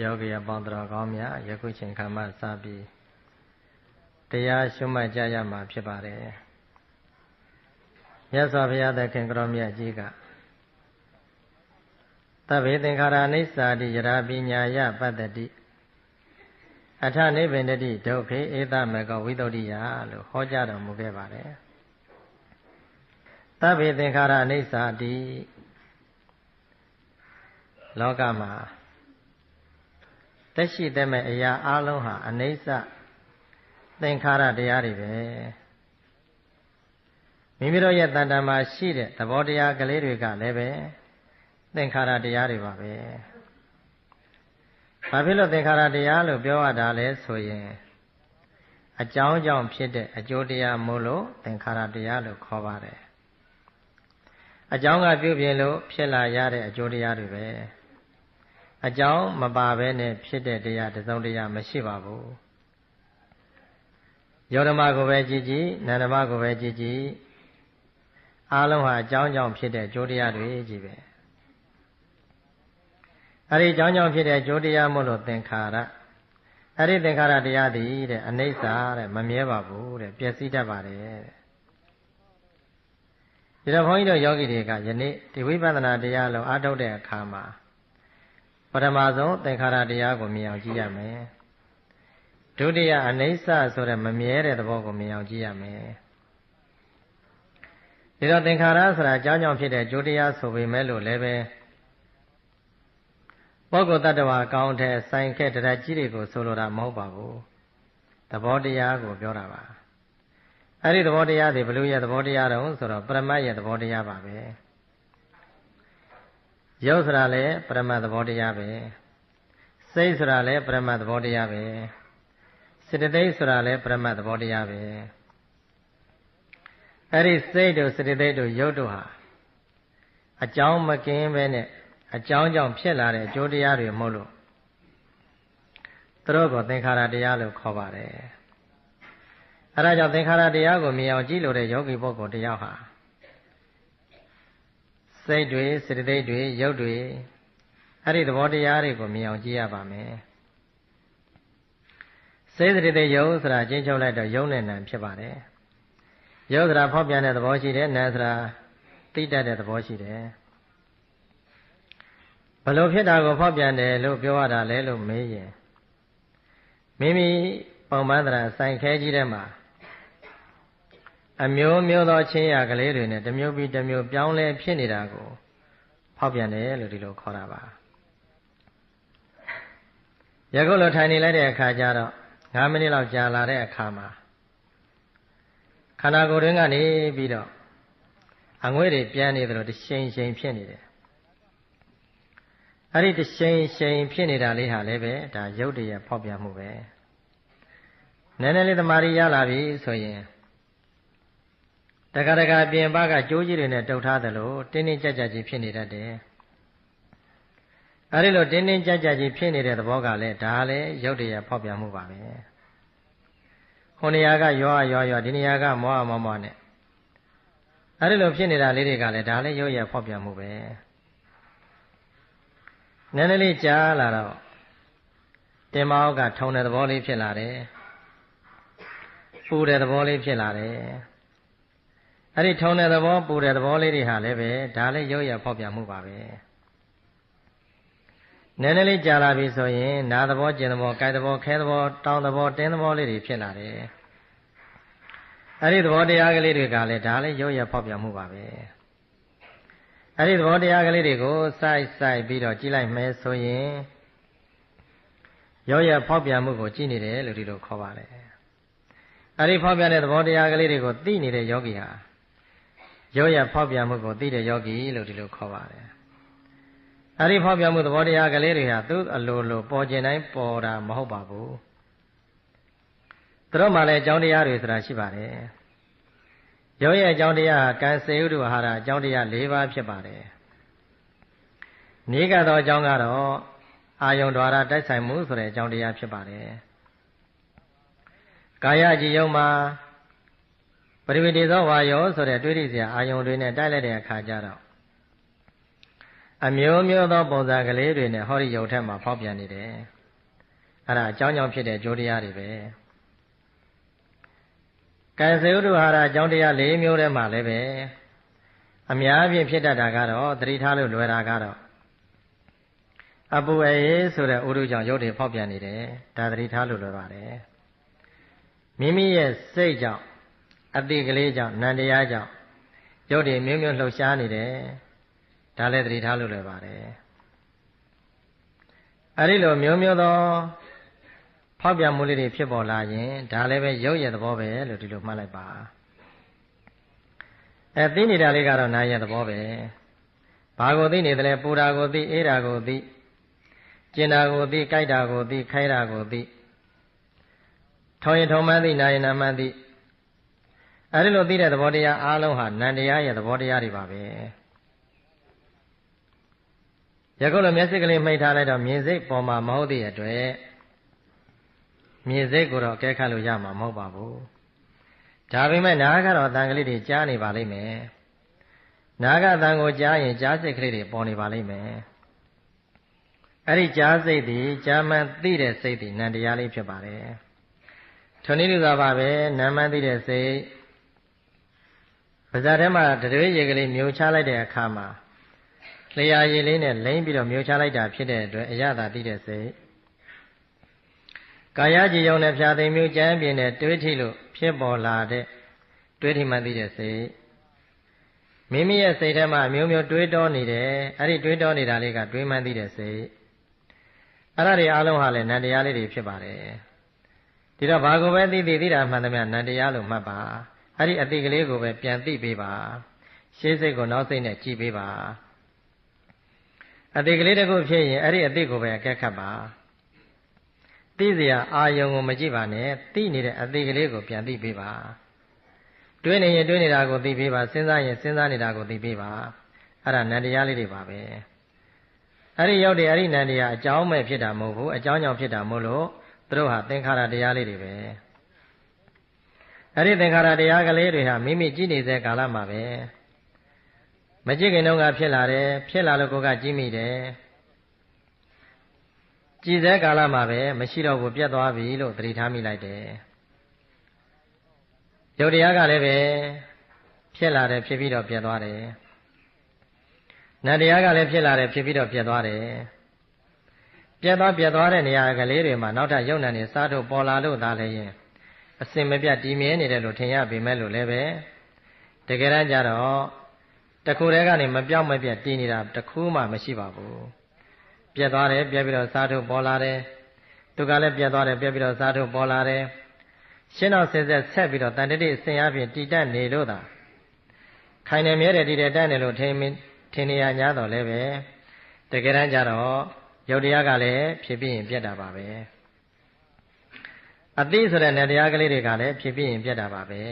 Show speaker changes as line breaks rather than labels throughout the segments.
ယောဂီအပေါင်းတော်ကောင်းများယခုချိန်ခါမှစပြီးတရားရှုမှတ်ကြရမှာဖြစ်ပါတယ်မြတ်စွာဘုရားသခင်ကတော်မြတ်ကြီးကသဗ္ဗေသင်္ခါရအိစ္ဆာတိယရာပညာယပတ္တိအထနိဗ္ဗန္တိဒုက္ခေဧသမကောဝိသုဒ္ဓိယလို့ဟောကြားတော်မူခဲ့ပါတယ်သဗ္ဗေသင်္ခါရအိစ္ဆာတိလောကမှာ တက်ရှိတဲ့မဲ့အရာအလုံးဟာအနိစ္စသင်္ခါရတရားတွေပဲမိမိတို့ရဲ့တဏ္ဍာမှာရှိတဲ့သဘောတရားကလေးတွေကလည်းပဲသင်္ခါရတရားတွေပါပဲဘာဖြစ်လို့သင်္ခါရတရားလို့ပြောရတာလဲဆိုရင်အကြောင်းကြောင့်ဖြစ်တဲ့အကျိုးတရားမို့လို့သင်္ခါရတရားလို့ခေါ်ပါတယ်အကြောင်းကပြုပြင်လို့ဖြစ်လာရတဲ့အကျိုးတရားတွေပဲ အကြောင်းမပါဘဲနဲ့ဖြစ်တဲ့တရားတစုံတရာမရှိပါဘူးယောဓမကိုပဲကြည်ကြည်နန္ဒမကိုပဲကြည်ကြည်အားလုံးဟာအကြောင်းကြောင့်ဖြစ်တဲ့ကြိုးတရားတွေကြီးပဲအဲ့ဒီအကြောင်းကြောင့်ဖြစ်တဲ့ကြိုးတရားမို့လို့သင်္ခါရအဲ့ဒီသင်္ခါရတရားတည်းတဲ့အနိစ္စတဲ့မမြဲပါဘူးတဲ့ပျက်စီးတတ်ပါတယ်တဲ့ဒီတော့ဘုန်းကြီးတို့ယောဂီတွေကယနေ့ဒီဝိပဿနာတရားလုံးအားထုတ်တဲ့အခါမှာပ ထမဆုံးသင်္ခါရတရားကိုမြင်အောင်ကြည့်ရမယ်ဒုတိယအနိစ္စဆိုတဲ့မမြဲတဲ့သဘောကိုမြင်အောင်ကြည့်ရမယ်ဒီတော့သင်္ခါရဆိုတာအကြောင်းကြောင့်ဖြစ်တဲ့ကျိုးတရားဆိုပေမဲ့လို့လည်းပဲပုဂ္ဂိုလ်တ attva ကောင်းတဲ့ဆိုင်ခက်တရကြီးတွေကိုဆိုလိုတာမဟုတ်ပါဘူးသဘောတရားကိုပြောတာပါအဲ့ဒီသဘောတရားတွေဘလို့ရဲ့သဘောတရားတုံးဆိုတော့ပရမတ်ရဲ့သဘောတရားပါပဲ ရုပ်ဆိုတာလည်းပရမတ်သဘောတရားပဲစိတ်ဆိုတာလည်းပရမတ်သဘောတရားပဲစေတသိက်ဆိုတာလည်းပရမတ်သဘောတရားပဲအဲ့ဒီစိတ်တို့စေတသိက်တို့ရုပ်တို့ဟာအကြောင်းမကင်းပဲနဲ့အကြောင်းကြောင့်ဖြစ်လာတဲ့အကျိုးတရားတွေမဟုတ်လို့သူတို့ကိုသင်္ခါရတရားလို့ခေါ်ပါတယ်အဲဒါကြောင့်သင်္ခါရတရားကိုမြင်အောင်ကြည့်လို့တဲ့ယောဂီပုဂ္ဂိုလ်တယောက်ဟာ စိတ်တွေစေတသိက်တွေရုပ်တွေအဲ့ဒီသဘောတရားတွေကိုမြင်အောင်ကြည့်ရပါမယ်စေတသိက်ရုပ်ဆိုတာကျင်းချုပ်လိုက်တော့ယုံနဲ့နံဖြစ်ပါတယ်ရုပ်ဆိုတာဖောက်ပြန်တဲ့သဘောရှိတယ်နံဆိုတာတိတတ်တဲ့သဘောရှိတယ်ဘလို့ဖြစ်တာကိုဖောက်ပြန်တယ်လို့ပြောရတာလဲလို့မေးရင်မိမိပုံမှန်တရာစိုင်ခဲကြီးထဲမှာ အမျိုးမျိုးသောချင်းရကလေးတွေနဲ့တစ်မျိုးပြီးတစ်မျိုးပြောင်းလဲဖြစ်နေတာကိုဖောက်ပြန်တယ်လို့ဒီလိုခေါ်တာပါယခုလိုထိုင်နေလိုက်တဲ့အခါကျတော့9မိနစ်လောက်ကြာလာတဲ့အခါမှာခန္ဓာကိုယ်တွင်းကနေပြီးတော့အငွေ့တွေပြန်နေသလိုတရှိန်ရှိန်ဖြစ်နေတယ်အဲ့ဒီတရှိန်ရှိန်ဖြစ်နေတာလေးဟာလည်းပဲဒါရုပ်တရက်ဖောက်ပြန်မှုပဲနည်းနည်းလေးတမာရီရလာပြီဆိုရင် တခါတခါပြင်ပကကြိုးကြီးတွေနဲ့တုပ်ထားသလိုတင်းတင်းကြပ်ကြပ်ကြီးဖြစ်နေတတ်တယ်အဲဒီလိုတင်းတင်းကြပ်ကြပ်ကြီးဖြစ်နေတဲ့သဘောကလည်းဒါလည်းရုပ်တရက်ဖောက်ပြန်မှုပါပဲဟိုနေရာကရောရောရောဒီနေရာကမောမောမောနဲ့အဲဒီလိုဖြစ်နေတာလေးတွေကလည်းဒါလည်းရုပ်ရဖောက်ပြန်မှုပဲနည်းနည်းလေးကြားလာတော့တင်မောက်ကထုံတဲ့သဘောလေးဖြစ်လာတယ်ပူတဲ့သဘောလေးဖြစ်လာတယ် အဲ့ဒီထုံတဲ့သဘောပူတဲ့သဘောလေးတွေဟာလည်းပဲဒါလည်းရုပ်ရဖောက်ပြန်မှုပါပဲနည်းနည်းလေးကြာလာပြီဆိုရင်နာသဘောကျင်သဘောကြိုက်သဘောခဲသဘောတောင်းသဘောတင်းသဘောလေးတွေဖြစ်လာတယ်အဲ့ဒီသဘောတရားကလေးတွေကလည်းဒါလည်းရုပ်ရဖောက်ပြန်မှုပါပဲအဲ့ဒီသဘောတရားကလေးတွေကိုစိုက်စိုက်ပြီးတော့ကြည့်လိုက်မယ်ဆိုရင်ရုပ်ရဖောက်ပြန်မှုကိုကြည့်နေတယ်လို့ဒီလိုခေါ်ပါတယ်အဲ့ဒီဖောက်ပြန်တဲ့သဘောတရားကလေးတွေကိုသိနေတဲ့ယောဂီဟာ ရောရဖောက်ပြန်မှုကိုသိတဲ့ယောဂီလို့ဒီလိုခေါ်ပါတယ်။အဲဒီဖောက်ပြန်မှုသဘောတရားကလေးတွေဟာသူ့အလိုလိုပေါ်ကျင်တိုင်းပေါ်တာမဟုတ်ပါဘူး။သူတို့မှလည်းအကြောင်းတရားတွေဆိုတာရှိပါတယ်။ရောရအကြောင်းတရားဟာကံစေဥဒ္ဓဟာရအကြောင်းတရား၄ပါးဖြစ်ပါတယ်။နေကတော့အကြောင်းကတော့အာယုံ द्वार တိုက်ဆိုင်မှုဆိုတဲ့အကြောင်းတရားဖြစ်ပါတယ်။ကာယကြည်ယုံမှာ ပရိဝေတေသောဝါယောဆိုတဲ့တွေးရစရာအာယုံတွေနဲ့တိုက်လိုက်တဲ့အခါကျတော့အမျိုးမျိုးသောပုံစံကလေးတွေနဲ့ဟောဒီယုတ်ထက်မှာဖောက်ပြန်နေတယ်အဲ့ဒါအကြောင်းကြောင့်ဖြစ်တဲ့ကြိုးတရားတွေပဲကံစေဥဒ္ဓဟာရအကြောင်းတရား၄မျိုးထဲမှာလည်းပဲအများအပြားဖြစ်တတ်တာကတော့သတိထားလို့လွယ်တာကတော့အပူအေးဆိုတဲ့ဥဒုကြောင့်ရုပ်တွေဖောက်ပြန်နေတယ်ဒါသတိထားလို့လွယ်ပါတယ်မိမိရဲ့စိတ်ကြောင့် အတိကလေးကြောင့်နန္တရားကြောင့်ရုပ်တွေမျိုးမျိုးလှုပ်ရှားနေတယ်ဒါလည်းသတိထားလို့လွယ်ပါတယ်အဲဒီလိုမျိုးမျိုးသောဖောက်ပြန်မှုလေးတွေဖြစ်ပေါ်လာရင်ဒါလည်းပဲရုပ်ရဲ့သဘောပဲလို့ဒီလိုမှတ်လိုက်ပါအဲသိနေတာလေးကတော့နာရဲ့သဘောပဲဘာကိုသိနေတယ်လဲပူတာကိုသိအေးတာကိုသိကျင်တာကိုသိကြိုက်တာကိုသိခိုင်းတာကိုသိထောင်ရင်ထောင်မှန်းသိနာရင်နာမှန်းသိ အဲဒီလိုသိတဲ့သဘောတရားအားလုံးဟာနန္တရားရဲ့သဘောတရားတွေပါပဲယခုလိုမျက်စိကလေးမှိတ်ထားလိုက်တော့မြင်စိတ်ပေါ်မှာမဟုတ်တဲ့အတွက်မြင်စိတ်ကိုတော့အကဲခတ်လို့ရမှာမဟုတ်ပါဘူးဒါပေမဲ့နားကတော့တန်ကလေးတွေကြားနေပါလိမ့်မယ်နားကတန်ကိုကြားရင်ကြားစိတ်ကလေးတွေပေါ်နေပါလိမ့်မယ်အဲ့ဒီကြားစိတ်ဒီကြားမှန်သိတဲ့စိတ်ဒီနံတရားလေးဖြစ်ပါတယ်ထွန်းနည်းလူသာပါပဲနာမှန်သိတဲ့စိတ် ပါဇာထဲမှာတရွေရေကလေးမြုံချလိုက်တဲ့အခါမှာလျှာရည်လေးနဲ့လိမ့်ပြီးတော့မြုံချလိုက်တာဖြစ်တဲ့အတွက်အရသာသိတဲ့စိတ်ကာယကြည်ယုံနဲ့ဖြာသိမ်မျိုးကြမ်းပြင်းနဲ့တွေးထိလို့ဖြစ်ပေါ်လာတဲ့တွေးထိမှသိတဲ့စိတ်မိမိရဲ့စိတ်ထဲမှာမျိုးမျိုးတွေးတောနေတယ်အဲ့ဒီတွေးတောနေတာလေးကတွေးမှန်းသိတဲ့စိတ်အဲ့ဒါတွေအလုံးဟာလည်းနန္တရားလေးတွေဖြစ်ပါတယ်ဒီတော့ဘာကိုပဲသိသိသိတာမှန်သမျှနန္တရားလို့မှတ်ပါ အဲ့ဒီအတိကလေးကိုပဲပြန်သိပေးပါရှေးစိတ်ကိုနောက်စိတ်နဲ့ကြည်ပေးပါအတိကလေးတခုဖြစ်ရင်အဲ့ဒီအတိကိုပဲအကဲခတ်ပါသိစရာအာယုံကိုမကြည့်ပါနဲ့သိနေတဲ့အသေးကလေးကိုပြန်သိပေးပါတွေးနေရင်တွေးနေတာကိုသိပေးပါစဉ်းစားရင်စဉ်းစားနေတာကိုသိပေးပါအဲ့ဒါနန္တရားလေးတွေပါပဲအဲ့ဒီရောက်တဲ့အဲ့ဒီနန္တရားအကြောင်းမဲ့ဖြစ်တာမဟုတ်ဘူးအကြောင်းကြောင့်ဖြစ်တာမို့လို့သူတို့ဟာသင်္ခါရတရားလေးတွေပဲ အဲ့ဒီသင်္ခါရတရားကလေးတွေဟာမိမိကြည့်နေတဲ့ကာလမှာပဲမကြည့်ခင်တော့ကဖြစ်လာတယ်ဖြစ်လာလို့ကိုကကြည့်မိတယ်ကြည်စဲကာလမှာပဲမရှိတော့ဘူးပြတ်သွားပြီလို့သတိထားမိလိုက်တယ်ယုတ်တရားကလည်းပဲဖြစ်လာတယ်ဖြစ်ပြီးတော့ပြတ်သွားတယ်နတ်တရားကလည်းဖြစ်လာတယ်ဖြစ်ပြီးတော့ပြတ်သွားတယ်ပြတ်သွားပြတ်သွားတဲ့နေရာကလေးတွေမှာနောက်ထပ်ယုံနာနေစားထုတ်ပေါ်လာလို့သာလည်းရင် အစင်မပြတ်တည်မြဲနေတယ်လို့ထင်ရပေမဲ့လို့လည်းပဲတကယ်တမ်းကျတော့တခုတည်းကနေမပြောင်းမပြတ်တည်နေတာတခုမှမရှိပါဘူးပြက်သွားတယ်ပြက်ပြီးတော့စားထုတ်ပေါ်လာတယ်သူကလည်းပြက်သွားတယ်ပြက်ပြီးတော့စားထုတ်ပေါ်လာတယ်ရှင်းတော့ဆင်းဆက်ဆက်ပြီးတော့တန်တတိအစဉ်အပြင်တည်တတ်နေလို့သာခိုင်နေမြဲတယ်တည်တယ်တတ်နေလို့ထင်ထင်နေရညာတော့လည်းပဲတကယ်တမ်းကျတော့ယုတ်တရားကလည်းဖြစ်ပြီးရင်ပြက်တာပါပဲ အသိဆိုတဲ့နယ်တရားကလေးတွေကလည်းဖြစ်ပြီးရင်ပြက်တာပါပဲ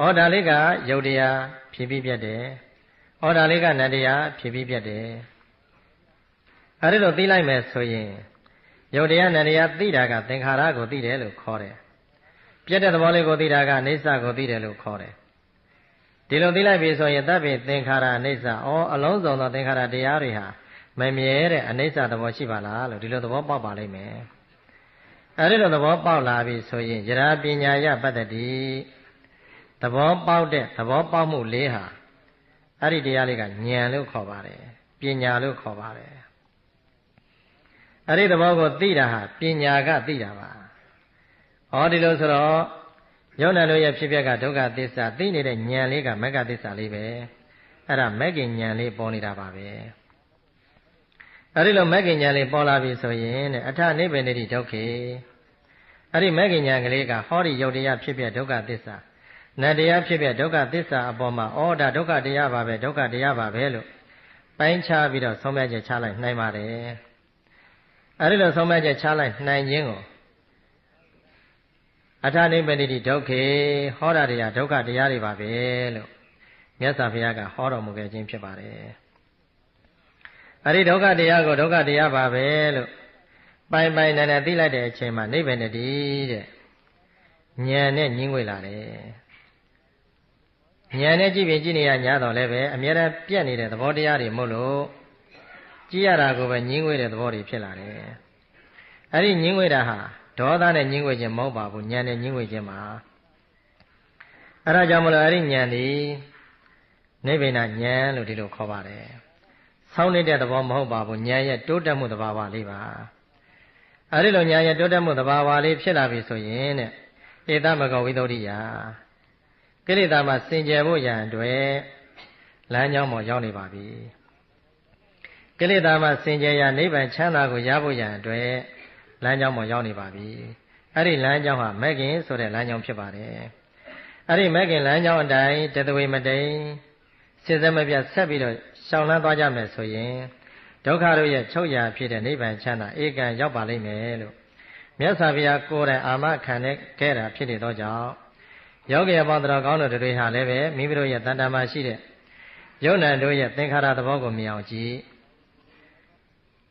ဩဒါလေးကယုတ်တရားဖြစ်ပြီးပြက်တယ်ဩဒါလေးကနတရားဖြစ်ပြီးပြက်တယ်အဲဒီလိုသိလိုက်မယ်ဆိုရင်ယုတ်တရားနဲ့တရားသိတာကသင်္ခါရကိုသိတယ်လို့ခေါ်တယ်ပြတ်တဲ့သဘောလေးကိုသိတာကအိဋ္ဌကိုသိတယ်လို့ခေါ်တယ်ဒီလိုသိလိုက်ပြီဆိုရင်တပ်ပိသင်္ခါရအိဋ္ဌဩအလုံးစုံသောသင်္ခါရတရားတွေဟာမမြဲတဲ့အိဋ္ဌသဘောရှိပါလားလို့ဒီလိုသဘောပေါက်ပါလိမ့်မယ် အဲဒီလိုသဘောပေါက်လာပြီဆိုရင်ယရာပညာယပတ္တိသဘောပေါက်တဲ့သဘောပေါက်မှုလေးဟာအဲ့ဒီတရားလေးကဉာဏ်လို့ခေါ်ပါတယ်ပညာလို့ခေါ်ပါတယ်အဲ့ဒီသဘောကိုသိတာဟာပညာကသိတာပါဟောဒီလိုဆိုတော့ယုံနာတို့ရဲ့ဖြစ်ပျက်ကဒုက္ခသစ္စာသိနေတဲ့ဉာဏ်လေးကမဂ္ဂသစ္စာလေးပဲအဲ့ဒါမဂ္ဂဉာဏ်လေးပေါ်နေတာပါပဲ အဲ့ဒီလိုမဂ္ဂဉာဏ်လေးပေါ်လာပြီဆိုရင်တဲ့အထနိဗ္ဗာန်တိဒုက္ခေအဲ့ဒီမဂ္ဂဉာဏ်ကလေးကဟောဒီယုတ်တရားဖြစ်ပျက်ဒုက္ခသစ္စာနတ်တရားဖြစ်ပျက်ဒုက္ခသစ္စာအပေါ်မှာဩဒါဒုက္ခတရားပါပဲဒုက္ခတရားပါပဲလို့ပိုင်းခြားပြီးတော့ဆုံးဖြတ်ချက်ချလိုက်နိုင်ပါတယ်အဲဒီလိုဆုံးမချက်ချလိုက်နိုင်ခြင်းကိုအထာနိဗ္ဗာန်တိဒုက္ခေဟောတာတရားဒုက္ခတရားတွေပါပဲလို့မြတ်စွာဘုရားကဟောတော်မူခဲ့ခြင်းဖြစ်ပါတယ် အဲဒီဒုက္ခတရားကိုဒုက္ခတရားပါပဲလို့ပိုင်ပိုင်နဲ့နဲ့သိလိုက်တဲ့အချိန်မှာနိဗ္ဗာန်တည်းတဲ့ဉာဏ်နဲ့ညင်းဝေလာတယ်ဉာဏ်နဲ့ကြည့်ပြင်ကြည့်နေရညာတော့လည်းပဲအမြဲတမ်းပြက်နေတဲ့သဘောတရားတွေမို့လို့ကြည့်ရတာကိုပဲညင်းငွေတဲ့သဘောတွေဖြစ်လာတယ်။အဲ့ဒီညင်းငွေတာဟာဒေါသနဲ့ညင်းငွေခြင်းမဟုတ်ပါဘူးဉာဏ်နဲ့ညင်းငွေခြင်းပါ။အဲ့ဒါကြောင့်မလို့အဲ့ဒီဉာဏ်ဒီနိဗ္ဗာန်ဉာဏ်လို့ဒီလိုခေါ်ပါတယ်။ ဆောင်းနေတဲ့သဘောမဟုတ်ပါဘူးဉာဏ်ရဲ့တိုးတက်မှုသဘာဝလေးပါ။အဲ့ဒီလိုဉာဏ်ရဲ့တိုးတက်မှုသဘာဝလေးဖြစ်လာပြီဆိုရင်တဲ့ဧတမကောဝိသုဒ္ဓိယကိလေသာမှာစင်ကြယ်ဖို့ရန်အတွက်လမ်းကြောင်းပေါ်ရောက်နေပါပြီကိလေသာမှာစင်ကြယ်ရာနိဗ္ဗာန်ချမ်းသာကိုရဖို့ရန်အတွက်လမ်းကြောင်းပေါ်ရောက်နေပါပြီအဲ့ဒီလမ်းကြောင်းဟာမဂ်ကင်ဆိုတဲ့လမ်းကြောင်းဖြစ်ပါတယ်အဲ့ဒီမဂ်ကင်လမ်းကြောင်းအတိုင်းတသဝေမတိန်စစ်စဲမပြတ်ဆက်ပြီးတော့ ရှောင်လန်းသွားကြမယ်ဆိုရင်ဒုက္ခတို့ရဲ့ချုပ်ရာဖြစ်တဲ့နိဗ္ဗာန်ချမ်းသာဧကံရောက်ပါလိမ့်မယ်လို့မြတ်စွာဘုရားကိုယ်တိုင်အာမခံခဲ့တာဖြစ်နေသောကြောင့်ယောဂီအပေါင်းတော်ကောင်းတို့တွေဟာလည်းပဲမိမိတို့ရဲ့တန်တမာရှိတဲ့ယုံ nant တို့ရဲ့သင်္ခါရသဘောကိုမြင်အောင်ကြည့်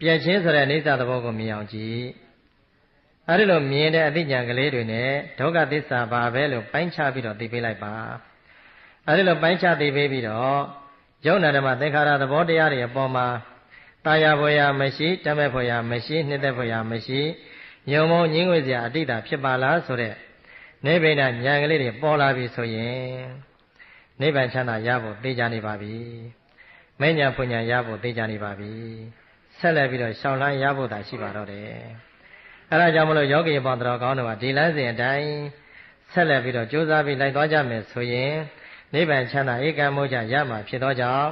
ပြည့်ချင်းဆိုတဲ့အိဋ္ဌသဘောကိုမြင်အောင်ကြည့်အဲဒီလိုမြင်တဲ့အသိဉာဏ်ကလေးတွေနဲ့ဒုက္ခသစ္စာဘာပဲလို့ပိုင်းခြားပြီးတော့သိပေးလိုက်ပါအဲဒီလိုပိုင်းခြားသိပေးပြီးတော့ ယုံ nant ဓမ္မသင်္ခါရသဘောတရားတွေအပေါ်မှာတာယာဖွယ်ရာမရှိတမဲ့ဖွယ်ရာမရှိနှစ်သက်ဖွယ်ရာမရှိညုံမုံညင်းငွေစရာအတိတ်တာဖြစ်ပါလားဆိုတဲ့နိဗ္ဗာန်ဉာဏ်ကလေးတွေပေါ်လာပြီဆိုရင်နိဗ္ဗာန်ချမ်းသာရဖို့သိကြနေပါပြီ။မဉ္ဇဉ်ဖွညာရဖို့သိကြနေပါပြီ။ဆက်လက်ပြီးတော့ရှောင်းလန်းရဖို့သာရှိပါတော့တယ်။အဲဒါကြောင့်မလို့ယောဂီပေါင်းတော်ကောင်းတို့ကဒီလမ်းစဉ်အတိုင်းဆက်လက်ပြီးတော့ကြိုးစားပြီးလိုက်သွားကြမယ်ဆိုရင် နိဗ္ဗာန်ချမ်းသာဧကံမို့ကြရမှာဖြစ်သောကြောင့်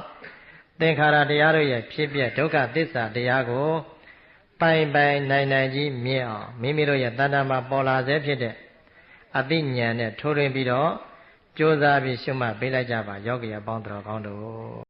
သင်္ခါရတရားတို့ရဲ့ဖြစ်ပြဒုက္ခသစ္စာတရားကိုပိုင်ပိုင်နိုင်နိုင်ကြီးမြင်အောင်မိမိတို့ရဲ့တဏ္ဍာမှာပေါ်လာစေဖြစ်တဲ့အသိဉာဏ်နဲ့ထိုးထွင်းပြီးတော့ကြိုးစားပြီးရှုမှတ်ပေးလိုက်ကြပါယောဂီအပေါင်းတော်ကောင်းတို့